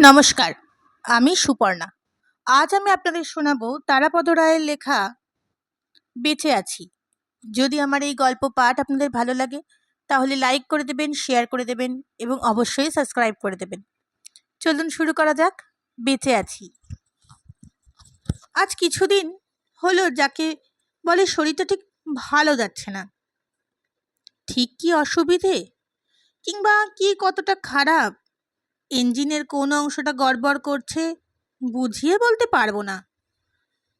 নমস্কার, আমি সুপর্ণা। আজ আমি আপনাদের শোনাবো তারাপদ রায়ের লেখা, বেঁচে আছি। যদি আমার এই গল্প পাঠ আপনাদের ভালো লাগে, তাহলে লাইক করে দেবেন শেয়ার করে দেবেন এবং অবশ্যই সাবস্ক্রাইব করে দেবেন। চলুন শুরু করা যাক, বেঁচে আছি। আজ কিছুদিন হলো যাকে বলে শরীরটা ঠিক ভালো যাচ্ছে না। ঠিক কি অসুবিধে? কিংবা কি কতটা খারাপ? ইঞ্জিনের কোন অংশটা গড়বড় করছে, বুঝিয়ে বলতে পারব না।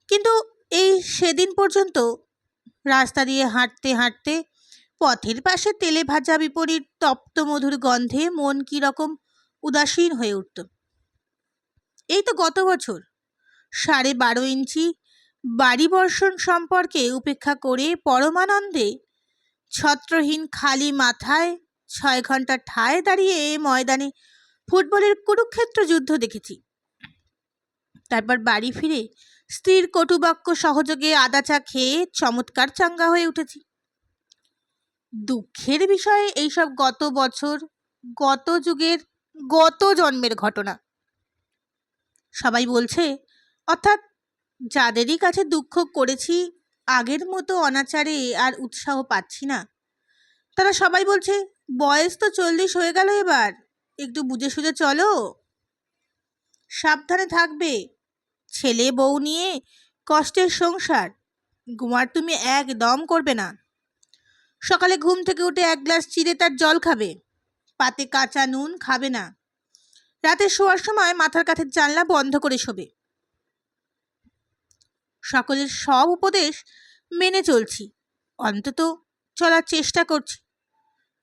কিন্তু এই সেদিন পর্যন্ত রাস্তা দিয়ে হাঁটতে হাঁটতে পথের পাশে তেলে ভাজা বিপরীত তপ্ত মধুর গন্ধে মন কীরকম উদাসীন হয়ে উঠত। এই তো গত বছর, সাড়ে বারো ইঞ্চি বাড়ি বর্ষণ সম্পর্কে উপেক্ষা করে পরমানন্দে ছত্রহীন খালি মাথায় ছয় ঘণ্টা ঠায় দাঁড়িয়ে ময়দানে ফুটবলের কুরুক্ষেত্র যুদ্ধ দেখেছি। তারপর বাড়ি ফিরে স্ত্রীর কটুবাক্য সহযোগে আদা চা খেয়ে চমৎকার চাঙ্গা হয়ে উঠেছি। দুঃখের বিষয়ে এইসব গত বছর, গত যুগের, গত জন্মের ঘটনা। সবাই বলছে, অর্থাৎ যাদেরই কাছে দুঃখ করেছি, আগের মতো অনাচারে আর উৎসাহ পাচ্ছি না। তারা সবাই বলছে, বয়স তো চল্লিশ হয়ে গেল এবার। একটু বুঝে সুঝে চলো। সাবধানে থাকবে। ছেলে, বউ নিয়ে কষ্টের সংসার, ঘুমার তুমি একদম করবে না। সকালে ঘুম থেকে উঠে এক গ্লাস চিড়ে তার জল খাবে। পাতে কাঁচা নুন খাবে না। রাতে শোয়ার সময় মাথার কাঠের জানলা বন্ধ করে শোবে। সকলের সব উপদেশ মেনে চলছি। অন্তত চলার চেষ্টা করছি।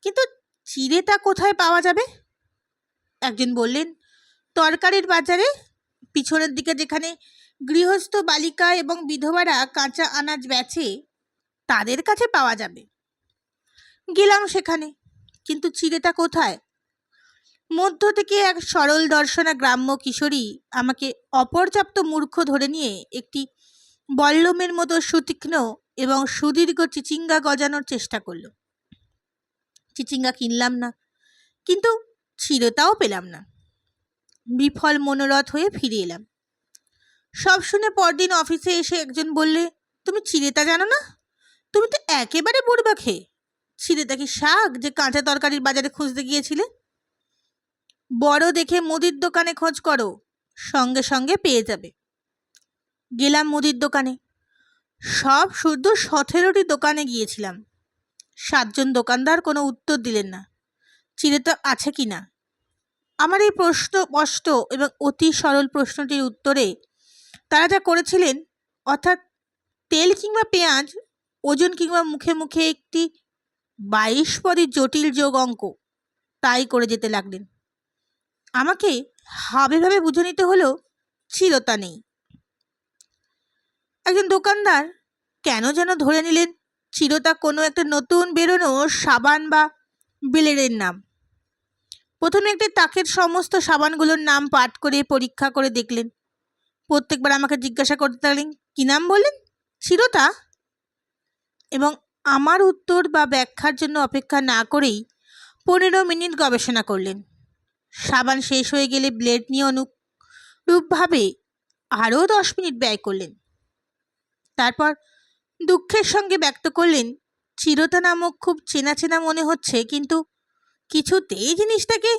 কিন্তু চিড়েটা কোথায় পাওয়া যাবে? একজন বললেন, তরকারির বাজারে পিছনের দিকে যেখানে গৃহস্থ বালিকা এবং বিধবারা কাঁচা আনাজ বেচে, তাদের কাছে পাওয়া যাবে। গেলাম সেখানে, কিন্তু চিড়েটা কোথায়? মধ্য থেকে এক সরল দর্শনা গ্রাম্য কিশোরী আমাকে অপর্যাপ্ত মূর্খ ধরে নিয়ে একটি বল্লমের মতো সুতীক্ষ্ণ এবং সুদীর্ঘ চিচিঙ্গা গজানোর চেষ্টা করল। চিচিঙ্গা কিনলাম না, কিন্তু চিরতাও পেলাম না। বিফল মনোরথ হয়ে ফিরে এলাম। সব শুনে পরদিন অফিসে এসে একজন বললে, তুমি চিড়েতা জানো না? তুমি তো একেবারে বুড়বা খেয়ে। চিড়েতা কি শাক যে কাঁচা তরকারির বাজারে খুঁজতে গিয়েছিলে? বড় দেখে মুদির দোকানে খোঁজ করো, সঙ্গে সঙ্গে পেয়ে যাবে। গেলাম মুদির দোকানে। সব শুদ্ধ সতেরোটি দোকানে গিয়েছিলাম। সাতজন দোকানদার কোনো উত্তর দিলেন না। চিড়েতা আছে কি না? আমার এই প্রশ্ন স্পষ্ট এবং অতি সরল প্রশ্নটির উত্তরে তারা যা করেছিলেন, অর্থাৎ তেল কিংবা পেঁয়াজ, ওজন কিংবা মুখে মুখে একটি বাইশ পদের জটিল যোগ অঙ্ক, তাই করে যেতে লাগলেন। আমাকে হাবে ভাবে বুঝে নিতে হলেও চিরতা নেই। একজন দোকানদার কেন যেন ধরে নিলেন, চিরতা কোনো একটা নতুন বেরোনো সাবান বা বিলেরের নাম। প্রথমে একটি তাকের সমস্ত সাবানগুলোর নাম পাঠ করে পরীক্ষা করে দেখলেন। প্রত্যেকবার আমাকে জিজ্ঞাসা করতে লাগলেন কী নাম বললেন? চিরতা এবং আমার উত্তর বা ব্যাখ্যার জন্য অপেক্ষা না করেই পনেরো মিনিট গবেষণা করলেন। সাবান শেষ হয়ে গেলে ব্লেড নিয়ে অনুরূপভাবে আরও দশ মিনিট ব্যয় করলেন। তারপর দুঃখের সঙ্গে ব্যক্ত করলেন চিরতা নামক খুব চেনা চেনা মনে হচ্ছে, কিন্তু কিছুতেই জিনিসটাকে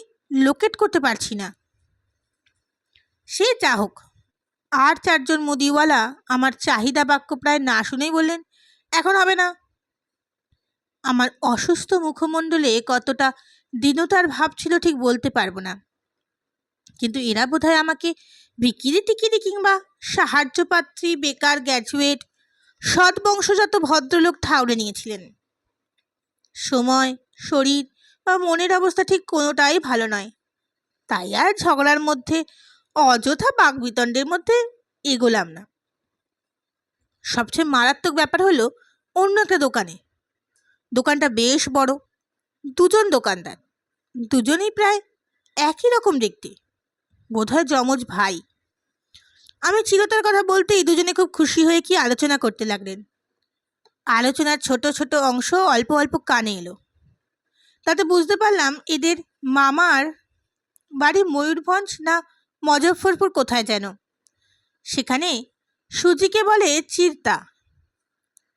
লোকেট করতে পারছি না। সে যা হোক, আর চারজন মুদিওয়ালা আমার চাহিদা বাক্য প্রায় না শুনেই বললেন, এখন হবে না। আমার অসুস্থ মুখমণ্ডলে কতটা দীনতার ভাব ছিল ঠিক বলতে পারব না। কিন্তু এরা বোধহয় আমাকে বিকিরি টিকিরি কিংবা সাহায্যপাত্রী, বেকার গ্র্যাজুয়েট সৎ বংশজাত ভদ্রলোক ঠাউরে নিয়েছিলেন। সময়, শরীর বা মনের অবস্থা ঠিক কোনোটাই ভালো নয়। তাই আর ঝগড়ার মধ্যে, অযথা বাকবিতণ্ডের মধ্যে এগোলাম না। সবচেয়ে মারাত্মক ব্যাপার হলো অন্য একটা দোকানে। দোকানটা বেশ বড়, দুজন দোকানদার, দুজনেই প্রায় একই রকম দেখতে, বোধহয় যমজ ভাই। আমি চিরতার কথা বলতেই দুজনে খুব খুশি হয়ে কি আলোচনা করতে লাগলেন। আলোচনার ছোট ছোট অংশ অল্প অল্প কানে এলো। তাতে বুঝতে পারলাম এদের মামার বাড়ি ময়ূরভঞ্জ না মজফরপুর কোথায় যেন। সেখানে সুজিকে বলে চিরতা।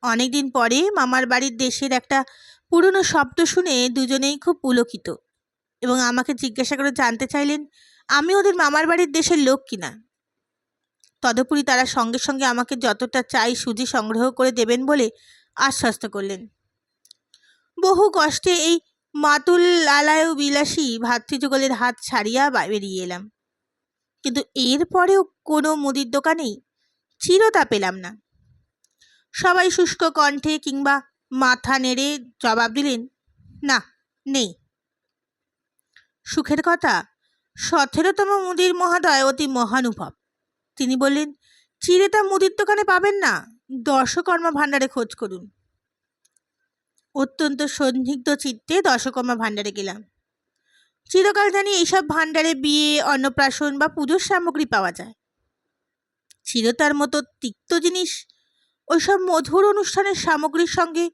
অনেকদিন পরে মামার বাড়ির দেশের একটা পুরনো শব্দ শুনে দুজনেই খুব পুলকিত এবং আমাকে জিজ্ঞাসা করে জানতে চাইলেন, আমি ওদের মামার বাড়ির দেশের লোক কিনা তদুপরি তারা সঙ্গে সঙ্গে আমাকে যতটা চাই সুজি সংগ্রহ করে দেবেন বলে আশ্বস্ত করলেন। বহু কষ্টে এই মাতুল লালায় বিলাসী ভাতৃযুগলের হাত ছাড়িয়া বেরিয়ে এলাম। কিন্তু এরপরেও কোনো মুদির দোকানেই চিরতা পেলাম না। সবাই শুষ্ক কণ্ঠে কিংবা মাথা নেড়ে জবাব দিলেন, না, নেই। সুখের কথা, সতেরোতম মুদির মহাদয় অতি মহানুভব। তিনি বললেন চিরেতা মুদির দোকানে পাবেন না। দর্শকর্মা ভাণ্ডারে খোঁজ করুন। অত্যন্ত সন্দিগ্ধ চিত্তে দশকর্মা ভাণ্ডারে গেলাম। চিরকাল জানি এইসব ভাণ্ডারে বিয়ে, অন্নপ্রাশন বা পুজোর সামগ্রী পাওয়া যায়। চিরতার মতো তিক্ত জিনিস, ওইসব মধুর অনুষ্ঠানের সামগ্রীর সঙ্গে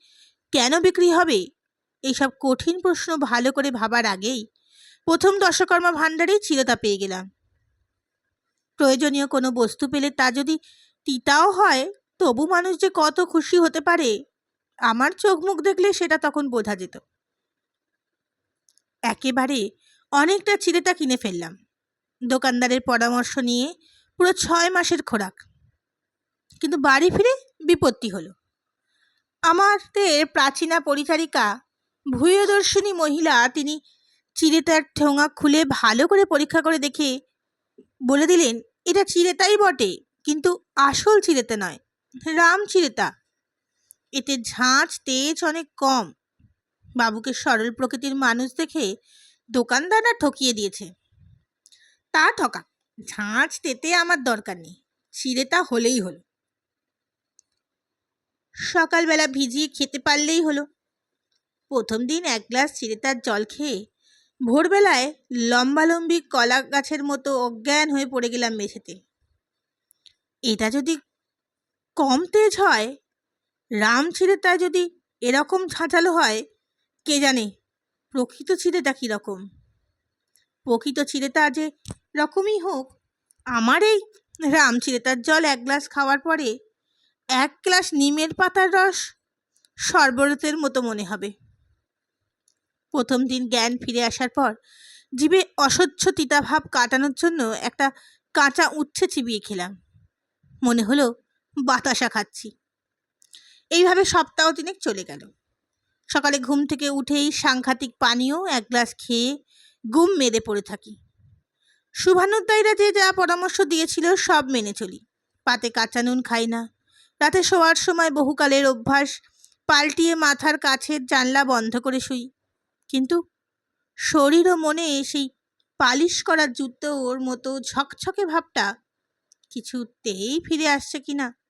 কেন বিক্রি হবে? এইসব কঠিন প্রশ্ন ভালো করে ভাবার আগেই প্রথম দশকর্মা ভাণ্ডারেই চিরতা পেয়ে গেলাম। প্রয়োজনীয় কোনো বস্তু পেলে তা যদি তিতাও হয় তবু মানুষ যে কত খুশি হতে পারে, আমার চোখ মুখ দেখলে সেটা তখন বোঝা যেত। একেবারে অনেকটা চিরেতা কিনে ফেললাম। দোকানদারের পরামর্শ নিয়ে পুরো ছয় মাসের খোরাক। কিন্তু বাড়ি ফিরে বিপত্তি হলো। আমাদের প্রাচীনা পরিচারিকা, ভূয়দর্শিনী মহিলা, তিনি চিরেতার ঠোঙা খুলে ভালো করে পরীক্ষা করে দেখে বলে দিলেন, এটা চিরেতাই বটে, কিন্তু আসল চিরেতা নয়। রাম চিরেতা এতে ঝাঁঝ তেজ অনেক কম। বাবুকে সরল প্রকৃতির মানুষ দেখে দোকানদাররা ঠকিয়ে দিয়েছে। তা ঠকা ঝাঁঝ তেতে আমার দরকার নেই চিরেতা হলেই হলো। সকালবেলা ভিজিয়ে খেতে পারলেই হলো। প্রথম দিন এক গ্লাস চিরেতার জল খেয়ে ভোরবেলায় লম্বালম্বি কলা গাছের মতো অজ্ঞান হয়ে পড়ে গেলাম মেঝেতে। এটা যদি কম তেজ হয়? রাম চিরেতা যদি এরকম ঝাঁঝালো হয়, কে জানে? প্রকৃত চিরেতা কীরকম? প্রকৃত চিরেতা যে রকমই হোক, আমার এই রাম চিরেতার জল এক গ্লাস খাওয়ার পরে এক গ্লাস নিমের পাতার রস শরবতের মতো মনে হবে। প্রথম দিন জ্ঞান ফিরে আসার পর জীবে অসহ্য তিতাভাব কাটানোর জন্য একটা কাঁচা উচ্ছে চিবিয়ে খেলাম। মনে হলো বাতাসা খাচ্ছি। এইভাবে সপ্তাহ তিনেক চলে গেল। সকালে ঘুম থেকে উঠেই সাংঘাতিক পানীয়, এক গ্লাস খেয়ে গুম মেরে পড়ে থাকি। শুভানুদ্দায়ীরা যে যা পরামর্শ দিয়েছিল সব মেনে চলি। পাতে কাঁচা নুন খাই না। রাতে শোয়ার সময় বহুকালের অভ্যাস, পাল্টিয়ে মাথার কাছের জানলা বন্ধ করে শুই। কিন্তু শরীর ও মনে সেই পালিশ করা ওর মতো ঝকঝকে ভাবটা কিছুতেই ফিরে আসছে কিনা।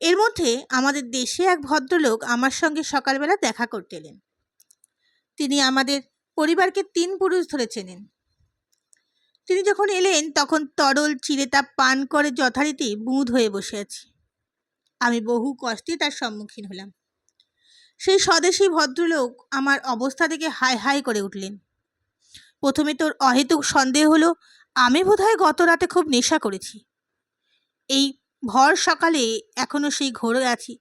এর মধ্যে আমাদের দেশে এক ভদ্রলোক আমার সঙ্গে সকালবেলা দেখা করতে এলেন। তিনি আমাদের পরিবারকে তিন পুরুষ ধরে চেনেন। তিনি যখন এলেন, তখন তরল চিরেতা পান করে যথারীতি বুঁদ হয়ে বসে আছি। আমি বহু কষ্টে তার সম্মুখীন হলাম। সেই স্বদেশী ভদ্রলোক আমার অবস্থা থেকে হাই হাই করে উঠলেন। প্রথমে তোর অহেতুক সন্দেহ হলো, আমি বোধহয় গত রাতে খুব নেশা করেছি। এই ভর সকালে এখনও সেই ঘোরে আছি।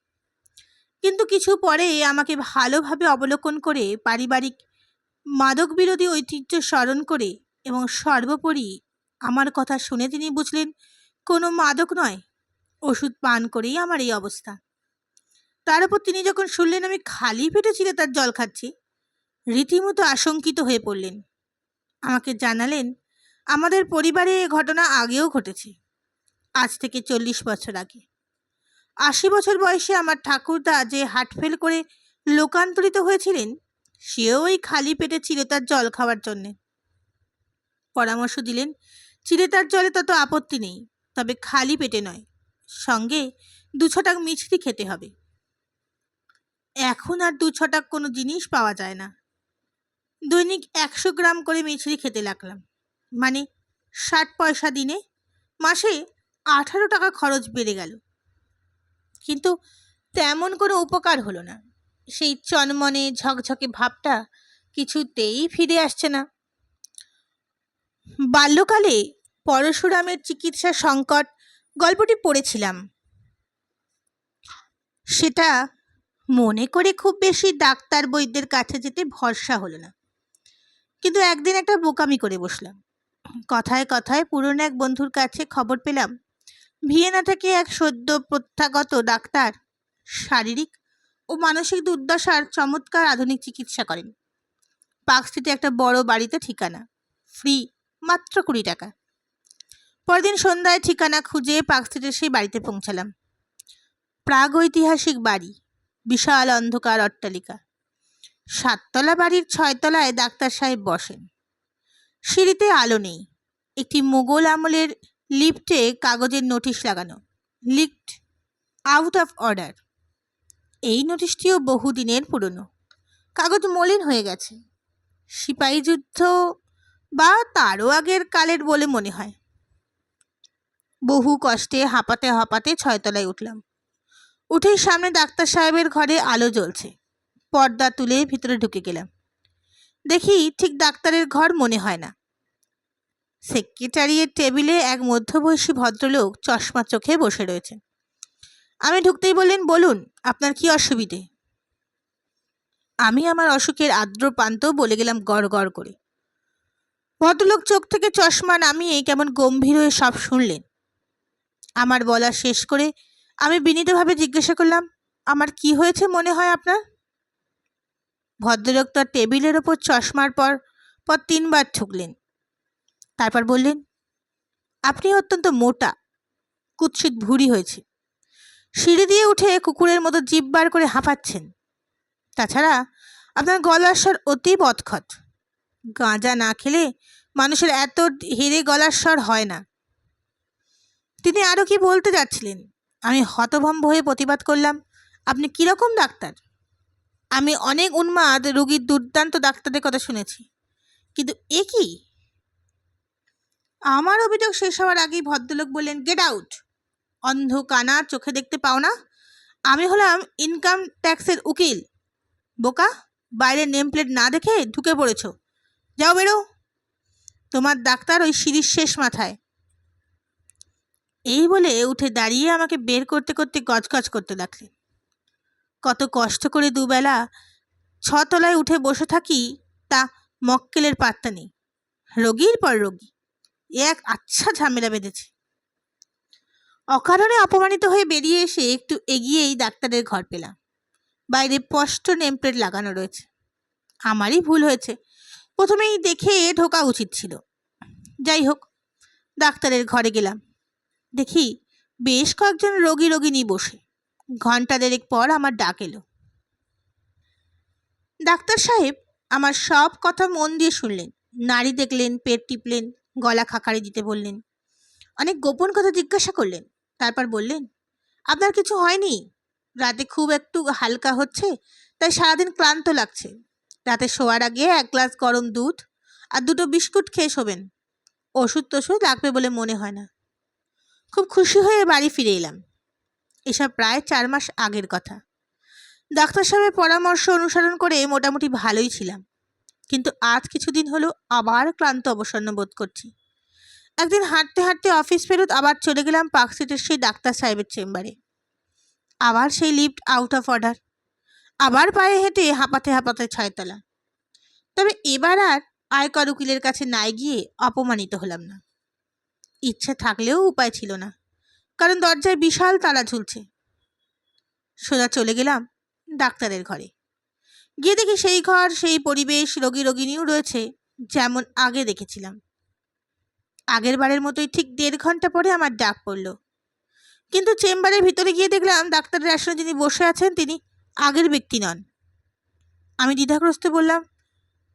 কিন্তু কিছু পরে আমাকে ভালোভাবে অবলোকন করে পারিবারিক মাদক বিরোধী ঐতিহ্য স্মরণ করে এবং সর্বোপরি আমার কথা শুনে তিনি বুঝলেন, কোনো মাদক নয়, ওষুধ পান করেই আমার এই অবস্থা। তার উপর তিনি যখন শুনলেন আমি খালি পেটে ছিলে তার জল খাচ্ছি, রীতিমতো আশঙ্কিত হয়ে পড়লেন। আমাকে জানালেন, আমাদের পরিবারে এ ঘটনা আগেও ঘটেছে। আজ থেকে চল্লিশ বছর আগে। আশি বছর বয়সে আমার ঠাকুরদা যে হাটফেল করে লোকান্তরিত হয়েছিলেন, সেও ওই খালি পেটে চিরেতার জল খাওয়ার জন্যে। পরামর্শ দিলেন, চিরেতার জলে তত আপত্তি নেই, তবে খালি পেটে নয়, সঙ্গে দু ছটাক মিছরি খেতে হবে। এখন আর দু ছটাক কোনো জিনিস পাওয়া যায় না। দৈনিক একশো গ্রাম করে মিছরি খেতে লাগলাম। মানে ষাট পয়সা দিনে, মাসে আঠারো টাকা খরচ বেড়ে গেল। কিন্তু তেমন কোনো উপকার হলো না। সেই চনমনে ঝকঝকে ভাবটা কিছুতেই ফিরে আসছে না। বাল্যকালে পরশুরামের চিকিৎসা সংকট গল্পটি পড়েছিলাম। সেটা মনে করে খুব বেশি ডাক্তার বৈদ্যের কাছে যেতে ভরসা হলো না। কিন্তু একদিন একটা বোকামি করে বসলাম। কথায় কথায় পুরনো এক বন্ধুর কাছে খবর পেলাম ভিয়েনা থেকে এক সদ্য প্রত্যাগত ডাক্তার, শারীরিক ও মানসিক দুর্দশার চমৎকার আধুনিক চিকিৎসা করেন। পার্ক স্ট্রিটে একটা বড় বাড়িতে ঠিকানা, ফ্রি মাত্র কুড়ি টাকা। পরদিন সন্ধ্যায় ঠিকানা খুঁজে পার্ক স্ট্রিটের সেই বাড়িতে পৌঁছালাম। প্রাগৈতিহাসিক বাড়ি, বিশাল অন্ধকার অট্টালিকা। সাততলা বাড়ির ছয়তলায় ডাক্তার সাহেব বসেন। সিঁড়িতে আলো নেই, একটি মোগল আমলের লিফটে কাগজের নোটিশ লাগানো। Lift, out of order. এই নোটিশটিও বহুদিনের পুরনো। কাগজ মলিন হয়ে গেছে। সিপাহী যুদ্ধ বা তারও আগের কালের বলে মনে হয়। বহু কষ্টে হাঁপাতে হাঁপাতে ছয়তলায় উঠলাম। উঠেই সামনে ডাক্তার সাহেবের ঘরে আলো জ্বলছে। পর্দা তুলে ভিতরে ঢুকে গেলাম। দেখি ঠিক ডাক্তারের ঘর মনে হয় না। সেক্রেটারিয়ের টেবিলে এক মধ্যবয়সী ভদ্রলোক চশমা চোখে বসে রয়েছেন। আমি ঢুকতেই বললেন, বলুন, আপনার কি অসুবিধে? আমি আমার অসুখের আর্দ্র প্রান্ত বলে গেলাম গড় গড় করে। ভদ্রলোক চোখ থেকে চশমা নামিয়ে কেমন গম্ভীর হয়ে সব শুনলেন। আমার বলা শেষ করে আমি বিনীতভাবে জিজ্ঞাসা করলাম, আমার কি হয়েছে মনে হয় আপনার? ভদ্রলোক তার টেবিলের ওপর চশমার পর পর তিনবার ঠুকলেন। তারপর বললেন, আপনি অত্যন্ত মোটা, কুৎসিত ভুরি হয়েছে। সিঁড়ি দিয়ে উঠে কুকুরের মতো জিভ বার করে হাঁপাচ্ছেন। তাছাড়া আপনার গলার স্বর অতি অৎখত গাঁজা না খেলে মানুষের এত হেরে গলার স্বর হয় না। তিনি আরও কি বলতে যাচ্ছিলেন? আমি হতভম্ব হয়ে প্রতিবাদ করলাম, আপনি কীরকম ডাক্তার? আমি অনেক উন্মাদ, রোগীর দুর্দান্ত ডাক্তারদের কথা শুনেছি। কিন্তু এ কি? আমার অভিযোগ শেষ হওয়ার আগেই ভদ্রলোক বললেন গেট আউট অন্ধ কানা চোখে দেখতে পাও না। আমি হলাম ইনকাম ট্যাক্সের উকিল। বোকা বাইরের নেম প্লেট না দেখে ঢুকে পড়েছ। যাও বেরো। তোমার ডাক্তার ওই সিঁড়ির শেষ মাথায়। এই বলে উঠে দাঁড়িয়ে আমাকে বের করতে করতে গজগজ করতে লাগলেন কত কষ্ট করে দুবেলা ছতলায় উঠে বসে থাকি তা মক্কেলের পাত্তা নেই। রোগীর পর রোগী। এক আচ্ছা ঝামেলা বেঁধেছে। অকারণে অপমানিত হয়ে বেরিয়ে এসে একটু এগিয়েই ডাক্তারের ঘর পেলাম। বাইরে স্পষ্ট নেমপ্লেট লাগানো রয়েছে। আমারই ভুল হয়েছে। প্রথমেই দেখে ঢোকা উচিত ছিল। যাই হোক, ডাক্তারের ঘরে গেলাম। দেখি বেশ কয়েকজন রোগী রোগিনী বসে। ঘণ্টা দেড়েক পর আমার ডাক এলো। ডাক্তার সাহেব, আমার সব কথা মন দিয়ে শুনলেন। নাড়ি দেখলেন, পেট টিপলেন। গলা খাকারি দিতে বললেন। অনেক গোপন কথা জিজ্ঞাসা করলেন। তারপর বললেন, আপনার কিছু হয়নি? রাতে খুব একটু হালকা হচ্ছে, তাই সারাদিন ক্লান্ত লাগছে। রাতে শোয়ার আগে এক গ্লাস গরম দুধ আর দুটো বিস্কুট খেয়ে শোবেন। ওষুধ টষুধ লাগবে বলে মনে হয় না। খুব খুশি হয়ে বাড়ি ফিরে এলাম। এসব প্রায় চার মাস আগের কথা। ডাক্তার সাহেবের পরামর্শ অনুসরণ করে মোটামুটি ভালোই ছিলাম। কিন্তু আজ কিছুদিন হলো আবার ক্লান্ত অবসন্ন বোধ করছি। একদিন হাঁটতে হাঁটতে অফিস ফেরত আবার চলে গেলাম পার্ক স্ট্রিটের সেই ডাক্তার সাহেবের চেম্বারে। আবার সেই লিফট আউট অফ অর্ডার আবার পায়ে হেঁটে হাঁপাতে হাঁপাতে ছয়তলা। তবে এবার আর আয়কর উকিলের কাছে নাই গিয়ে অপমানিত হলাম না। ইচ্ছে থাকলেও উপায় ছিল না, কারণ দরজায় বিশাল তালা ঝুলছে। সোজা চলে গেলাম ডাক্তারের ঘরে। গিয়ে দেখি সেই ঘর, সেই পরিবেশ, রোগী রোগিনীও রয়েছে, যেমন আগে দেখেছিলাম। আগের বারের মতোই ঠিক দেড় ঘণ্টা পরে আমার ডাক পড়ল। কিন্তু চেম্বারের ভিতরে গিয়ে দেখলাম ডাক্তারের আসনে যিনি বসে আছেন তিনি আগের ব্যক্তি নন। আমি দ্বিধাগ্রস্ত বললাম,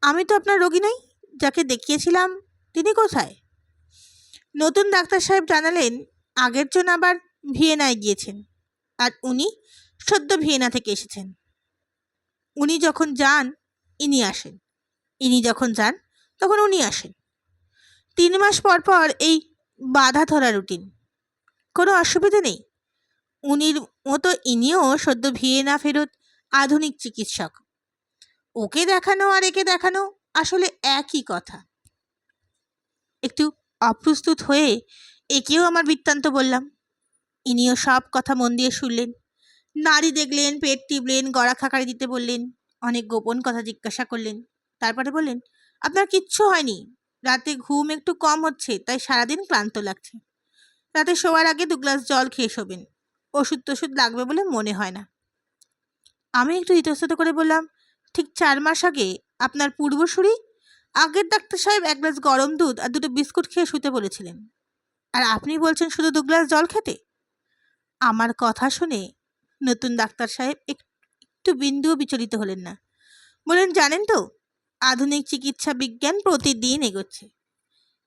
আমি তো আপনার রোগী নই, যাকে দেখিয়েছিলাম, তিনি কোথায়? নতুন ডাক্তার সাহেব জানালেন, আগের জন আবার ভিয়েনায় গিয়েছেন, আর উনি সদ্য ভিয়েনা থেকে এসেছেন। উনি যখন যান, ইনি আসেন। ইনি যখন যান, তখন উনি আসেন। তিন মাস পর পর এই বাধা ধরা রুটিন। কোনো অসুবিধা নেই। উনির মতো ইনিও সদ্য ভিয়েনা ফেরত আধুনিক চিকিৎসক। ওকে দেখানো আর একে দেখানো আসলে একই কথা। একটু অপ্রস্তুত হয়ে একেও আমার বৃত্তান্ত বললাম। ইনিও সব কথা মন দিয়ে শুনলেন। নারী দেখলেন, পেট টিপলেন, গড়া খাকারি দিতে বললেন। অনেক গোপন কথা জিজ্ঞাসা করলেন। তারপরে বললেন, আপনার কিচ্ছু হয়নি। রাতে ঘুম একটু কম হচ্ছে, তাই সারাদিন ক্লান্ত লাগছে। রাতে শোয়ার আগে দু গ্লাস জল খেয়ে শোবেন। ওষুধ টষুধ লাগবে বলে মনে হয় না। আমি একটু ইতস্তত করে বললাম, ঠিক চার মাস আগে আপনার পূর্বসূরি? আগের ডাক্তার সাহেব এক গ্লাস গরম দুধ আর দুটো বিস্কুট খেয়ে শুতে বলেছিলেন। আর আপনি বলছেন শুধু দু গ্লাস জল খেতে? আমার কথা শুনে নতুন ডাক্তার সাহেব এক- একটু বিন্দুও বিচলিত হলেন না। বলেন জানেন তো, আধুনিক চিকিৎসা বিজ্ঞান প্রতিদিন এগোচ্ছে।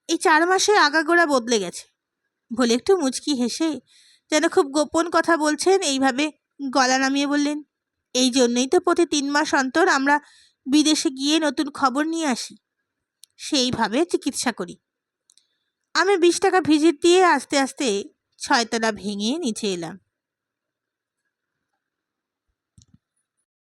এই চার মাসে আগাগোড়া বদলে গেছে। বলে একটু মুচকি হেসে যেন খুব গোপন কথা বলছেন, এইভাবে গলা নামিয়ে বললেন, এই জন্যই তো প্রতি তিন মাস অন্তর আমরা বিদেশে গিয়ে নতুন খবর নিয়ে আসি। সেইভাবে চিকিৎসা করি। আমি বিশ টাকা ভিজিট দিয়ে আস্তে আস্তে ছয়তলা ভেঙে নিচে এলাম।